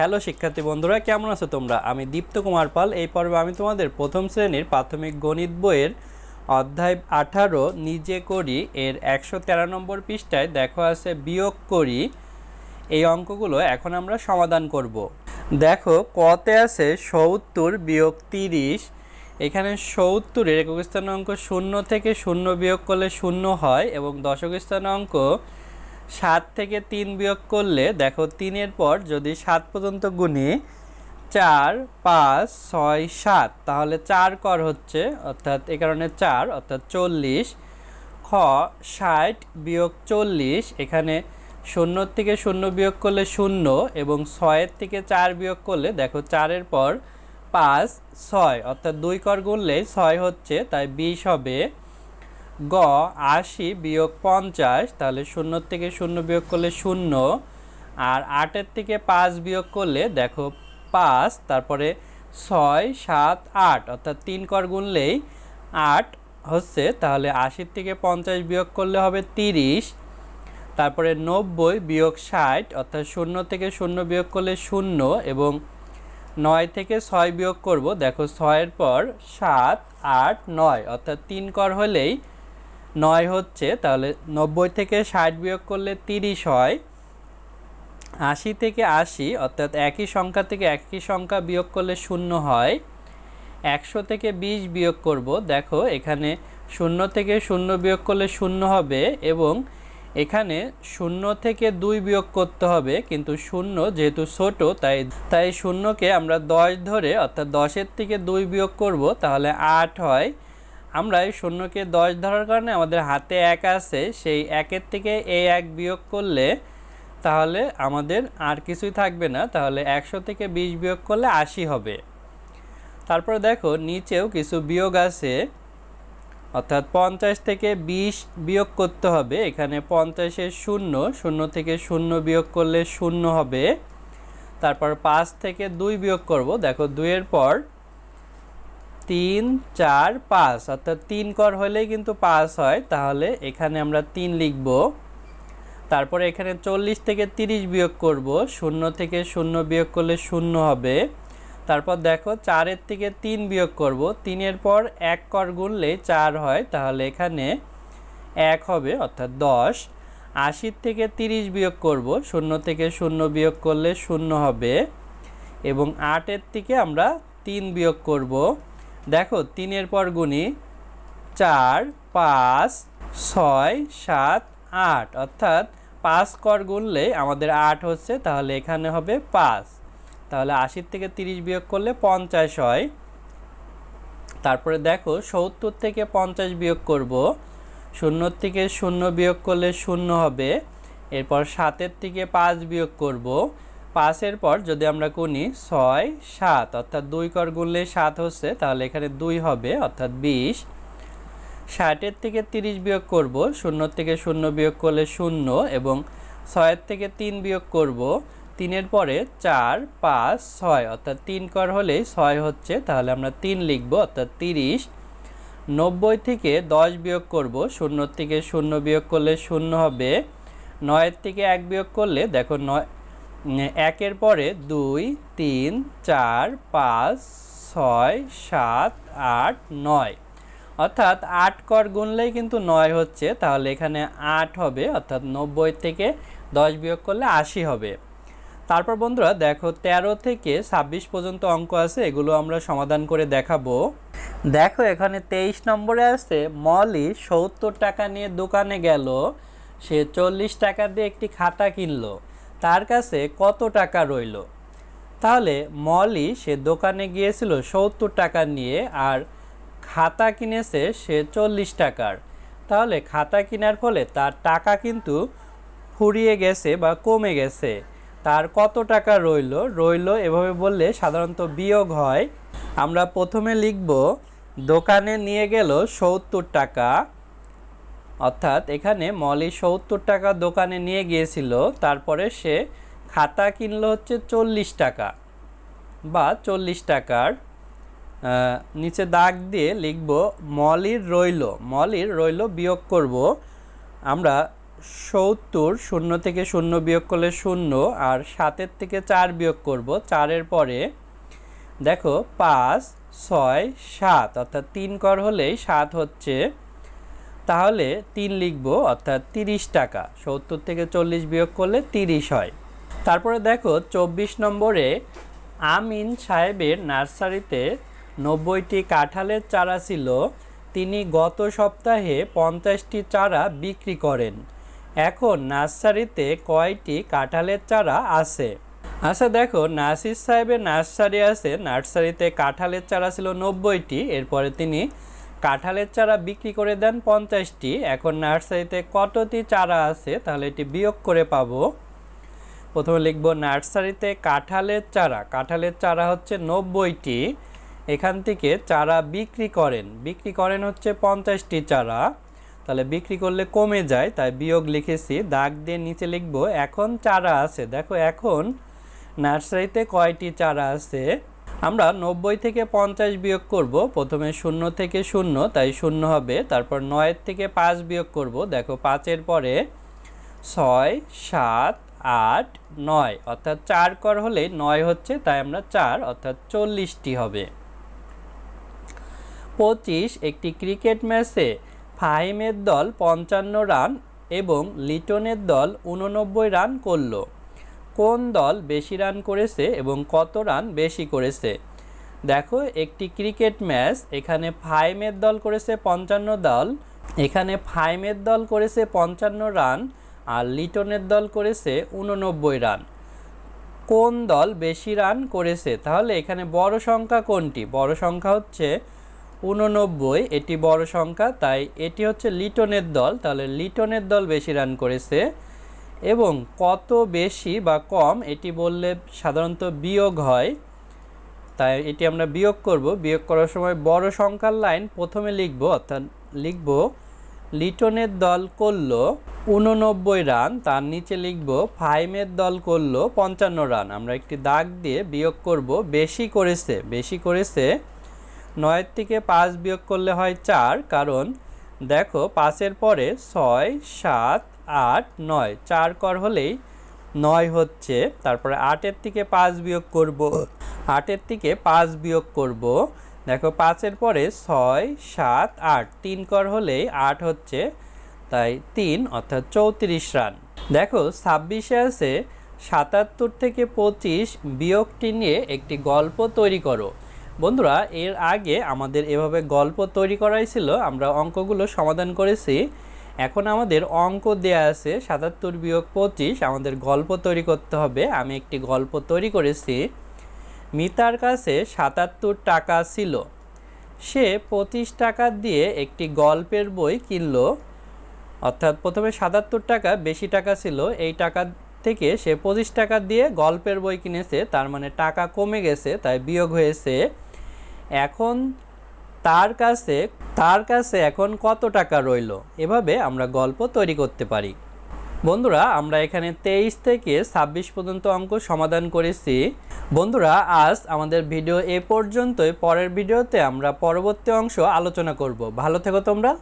Hello শিক্ষার্থী বন্ধুরা, কেমন আছো তোমরা? আমি দীপ্ত কুমার পাল। এই পর্বে আমি তোমাদের প্রথম শ্রেণির প্রাথমিক গণিত বইয়ের অধ্যায় আঠারো, নিজে করি এর একশো তেরো নম্বর পৃষ্ঠায় দেখো আছে বিয়োগ করি। এই অঙ্কগুলো এখন আমরা সমাধান করব। দেখো, কতে আছে সত্তর বিয়োগ তিরিশ। এখানে সত্তরের একক স্থানের অঙ্ক শূন্য থেকে শূন্য বিয়োগ করলে শূন্য হয় এবং দশক স্থানের অঙ্ক সাত থেকে তিন বিয়োগ করলে, দেখো তিনের পর যদি সাত পর্যন্ত গুণি চার, পাঁচ, ছয়, সাত, তাহলে চার কর হচ্ছে, অর্থাৎ এ কারণে চার, অর্থাৎ চল্লিশ। খ, ষাট বিয়োগ চল্লিশ, এখানে শূন্য থেকে শূন্য বিয়োগ করলে শূন্য এবং ছয়ের থেকে চার বিয়োগ করলে, দেখো চারের পর পাঁচ, ছয়, অর্থাৎ দুই কর গুনলে ছয় হচ্ছে, তাই বিশ হবে। গ, আশি বিয়োগ পঞ্চাশ, তাহলে শূন্য থেকে শূন্য বিয়োগ করলে শূন্য, আর আটের থেকে পাঁচ বিয়োগ করলে দেখো পাঁচ, তারপরে ছয়, সাত, আট, অর্থাৎ তিন কর গুনলেই আট হচ্ছে, তাহলে আশির থেকে পঞ্চাশ বিয়োগ করলে হবে তিরিশ, তারপরে নব্বই বিয়োগ ষাট, অর্থাৎ শূন্য থেকে শূন্য বিয়োগ করলে শূন্য, এবং নয় থেকে ছয় বিয়োগ করব, দেখো ছয়ের পর সাত, আট, নয়, অর্থাৎ তিন কর হলেই নয় হচ্ছে, তাহলে নব্বই থেকে ষাট বিয়োগ করলে তিরিশ হয়। আশি থেকে আশি, অর্থাৎ একই সংখ্যা থেকে একই সংখ্যা বিয়োগ করলে শূন্য হয়। একশো থেকে বিশ বিয়োগ করব, দেখো এখানে শূন্য থেকে শূন্য বিয়োগ করলে শূন্য হবে এবং এখানে শূন্য থেকে দুই বিয়োগ করতে হবে, কিন্তু শূন্য যেহেতু ছোট, তাই তাই শূন্যকে আমরা দশ ধরে, অর্থাৎ দশের থেকে দুই বিয়োগ করব, তাহলে আট হয়। আমরা এই শূন্যকে দশ ধরার কারণে আমাদের হাতে এক আছে, সেই একের থেকে এই এক বিয়োগ করলে তাহলে আমাদের আর কিছুই থাকবে না, তাহলে একশো থেকে বিশ বিয়োগ করলে আশি হবে। তারপর দেখো, নিচেও কিছু বিয়োগ আছে, অর্থাৎ পঞ্চাশ থেকে বিশ বিয়োগ করতে হবে, এখানে পঞ্চাশের শূন্য শূন্য থেকে শূন্য বিয়োগ করলে শূন্য হবে। তারপর পাঁচ থেকে দুই বিয়োগ করব, দেখো দুইয়ের পর তিন, চার, পাঁচ। অর্থাৎ তিন কর হলেই কিন্তু পাঁচ হয়। তাহলে এখানে আমরা তিন লিখব। তারপরে এখানে চল্লিশ থেকে তিরিশ বিয়োগ করব। শূন্য থেকে শূন্য বিয়োগ করলে শূন্য হবে। তারপর দেখো, চারের থেকে তিন বিয়োগ করব। তিনের পর এক কর গুনলে চার হয়। তাহলে এখানে এক হবে, অর্থাৎ দশ। আশির থেকে তিরিশ বিয়োগ করব। শূন্য থেকে শূন্য বিয়োগ করলে শূন্য হবে। এবং আটের থেকে আমরা তিন বিয়োগ করব। দেখো, তিনের পর গুণি চার, পাঁচ, ছয়, সাত, আট। অর্থাৎ পাঁচ কর গুনলে আমাদের আট হচ্ছে, তাহলে এখানে হবে পাঁচ। তাহলে আশির থেকে তিরিশ বিয়োগ করলে পঞ্চাশ হয়। তারপরে দেখো, সত্তর থেকে পঞ্চাশ বিয়োগ করব। শূন্য থেকে শূন্য বিয়োগ করলে শূন্য হবে। এরপর সাতের থেকে পাঁচ বিয়োগ করব। পাঁচের পর যদি আমরা গুনি ছয়, সাত, অর্থাৎ দুই কর গুনলে সাত হচ্ছে, তাহলে এখানে দুই হবে, অর্থাৎ বিশ। ষাটের থেকে তিরিশ বিয়োগ করব শূন্য থেকে শূন্য বিয়োগ করলে শূন্য, এবং ছয়ের থেকে তিন বিয়োগ করব, তিনের পরে চার, পাঁচ, ছয়, অর্থাৎ তিন কর হলেই ছয় হচ্ছে, তাহলে আমরা তিন লিখব, অর্থাৎ তিরিশ। নব্বই থেকে দশ বিয়োগ করব শূন্য থেকে শূন্য বিয়োগ করলে শূন্য হবে, নয়ের থেকে এক বিয়োগ করলে, দেখো নয় একের পরে দুই, তিন, চার, পাঁচ, ছয়, সাত, আট, নয়। অর্থাৎ আট কর গুনলেই কিন্তু নয় হচ্ছে, তাহলে এখানে আট হবে, অর্থাৎ নব্বই থেকে দশ বিয়োগ করলে আশি হবে। তারপর বন্ধুরা, দেখো ১৩ থেকে ২৬ পর্যন্ত অঙ্ক আছে, এগুলো আমরা সমাধান করে দেখাবো। দেখো এখানে তেইশ নম্বরে আছে, মলি সত্তর টাকা নিয়ে দোকানে গেল, সে চল্লিশ টাকা দিয়ে একটি খাতা কিনলো। তার কাছে কত টাকা রইল? তাহলে মলি সে দোকানে গিয়েছিল সত্তর টাকা নিয়ে আর খাতা কিনেছে সে চল্লিশ টাকার। তাহলে খাতা কেনার ফলে তার টাকা কিন্তু ফুরিয়ে গেছে বা কমে গেছে। তার কত টাকা রইল? রইল এভাবে বললে সাধারণত বিয়োগ হয়। আমরা প্রথমে লিখব, দোকানে নিয়ে গেল সত্তর টাকা। অর্থাৎ এখানে মলি সত্তর টাকা দোকানে নিয়ে গিয়েছিল, তারপরে সে খাতা কিনলো হচ্ছে চল্লিশ টাকা বা চল্লিশ টাকার নিচে দাগ দিয়ে লিখব, মলির রইল মলির রইল বিয়োগ করব। আমরা সত্তর শূন্য থেকে শূন্য বিয়োগ করলে শূন্য আর সাতের থেকে চার বিয়োগ করব, চারের পরে দেখো পাঁচ, ছয়, সাত, অর্থাৎ তিন কর হলেই সাত হচ্ছে তাহলে তিন লিখব, অর্থাৎ তিরিশ টাকা। সত্তর থেকে চল্লিশ বিয়োগ করলে তিরিশ হয়। তারপরে দেখো, চব্বিশ নম্বরে আমিন সাহেবের নার্সারিতে নব্বইটি কাঁঠালের চারা ছিল। তিনি গত সপ্তাহে পঞ্চাশটি চারা বিক্রি করেন। এখন নার্সারিতে কয়টি কাঁঠালের চারা আছে? আচ্ছা দেখো, নাসির সাহেবের নার্সারি আছে। নার্সারিতে কাঁঠালের চারা ছিল নব্বইটি, এরপরে তিনি কাঁঠালের চারা বিক্রি করে দেন পঞ্চাশটি। এখন নার্সারিতে কতটি চারা আছে তাহলে এটি বিয়োগ করে পাবো। প্রথমে লিখব, নার্সারিতে কাঁঠালের চারা। কাঁঠালের চারা হচ্ছে নব্বইটি। এখান থেকে চারা বিক্রি করেন। বিক্রি করেন হচ্ছে পঞ্চাশটি চারা। তাহলে বিক্রি করলে কমে যায়, তাই বিয়োগ লিখেছি। দাগ দিয়ে নিচে লিখব, এখন চারা আছে। দেখো, এখন নার্সারিতে কয়টি চারা আছে? আমরা নব্বই থেকে পঞ্চাশ বিয়োগ করব, প্রথমে শূন্য থেকে শূন্য, তাই শূন্য হবে, তারপর নয়ের থেকে পাঁচ বিয়োগ করব, দেখো পাঁচের পরে ছয়, সাত, আট, নয়, অর্থাৎ চার কর হলে নয় হচ্ছে, তাই আমরা চার, অর্থাৎ চল্লিশটি হবে। পঁচিশ, একটি ক্রিকেট ম্যাচে ফাহিমের দল পঞ্চান্ন রান এবং লিটনের দল উননব্বই রান করল। কোন দল বেশি রান করেছে এবং কত রান বেশি করেছে? দেখো, একটি ক্রিকেট ম্যাচ, এখানে ফাইমের দল করেছে পঞ্চান্ন দল, এখানে ফাইমের দল করেছে পঞ্চান্ন রান, আর লিটনের দল করেছে উননব্বই রান। কোন দল বেশি রান করেছে? তাহলে এখানে বড় সংখ্যা কোনটি? বড় সংখ্যা হচ্ছে উননব্বই, এটি বড় সংখ্যা, তাই এটি হচ্ছে লিটনের দল। তাহলে লিটনের দল বেশি রান করেছে এবং কত বেশি বা কম, এটি বললে সাধারণত বিয়োগ হয়। তাই এটি আমরা বিয়োগ করব। বিয়োগ করার সময় বড় সংখ্যার লাইন প্রথমে লিখব, অর্থাৎ লিখব, লিটনের দল করল উননব্বই রান, তার নিচে লিখব, ফাইমের দল করল পঞ্চান্ন রান। আমরা একটি দাগ দিয়ে বিয়োগ করব, বেশি করেছে বেশি করেছে নয়ের থেকে পাঁচ বিয়োগ করলে হয় চার, কারণ দেখো পাঁচের পরে ছয়, সাত আট, নয়। চার কর হলেই নয় হচ্ছে, তারপরে আটের থেকে পাঁচ বিয়োগ করব। আটের থেকে পাঁচ বিয়োগ করব। দেখো, পাঁচের পরে ছয়, সাত, আট। তিন কর হলেই আট হচ্ছে, তাই তিন, অর্থাৎ চৌত্রিশ রান। দেখো, ছাব্বিশে আছে, সাতাত্তর থেকে পঁচিশ বিয়োগটি নিয়ে একটি গল্প তৈরি করো। বন্ধুরা, এর আগে আমাদের এভাবে গল্প তৈরি করাই ছিল, আমরা অঙ্কগুলো সমাধান করেছি। এখন আমাদের অঙ্ক দেয়া আছে সাতাত্তর বিয়োগ পঁচিশ, আমাদের গল্প তৈরি করতে হবে। আমি একটি গল্প তৈরি করেছি। মিতার কাছে সাতাত্তর টাকা ছিল। সে পঁচিশ টাকা দিয়ে একটি গল্পের বই কিনলো। অর্থাৎ প্রথমে সাতাত্তর টাকা, বেশি টাকা ছিল। এই টাকা থেকে সে পঁচিশ টাকা দিয়ে গল্পের বই কিনেছে। তার মানে টাকা কমে গেছে, তাই বিয়োগ হয়েছে। এখন তার কাছে তার কাছে এখন কত টাকা রইল? এভাবে আমরা গল্প তৈরি করতে পারি। বন্ধুরা, আমরা এখানে তেইশ থেকে ছাব্বিশ পর্যন্ত অঙ্ক সমাধান করেছি। বন্ধুরা, আজ আমাদের ভিডিও এ পর্যন্তই। পরের ভিডিওতে আমরা পরবর্তী অংশ আলোচনা করব। ভালো থেকো তোমরা।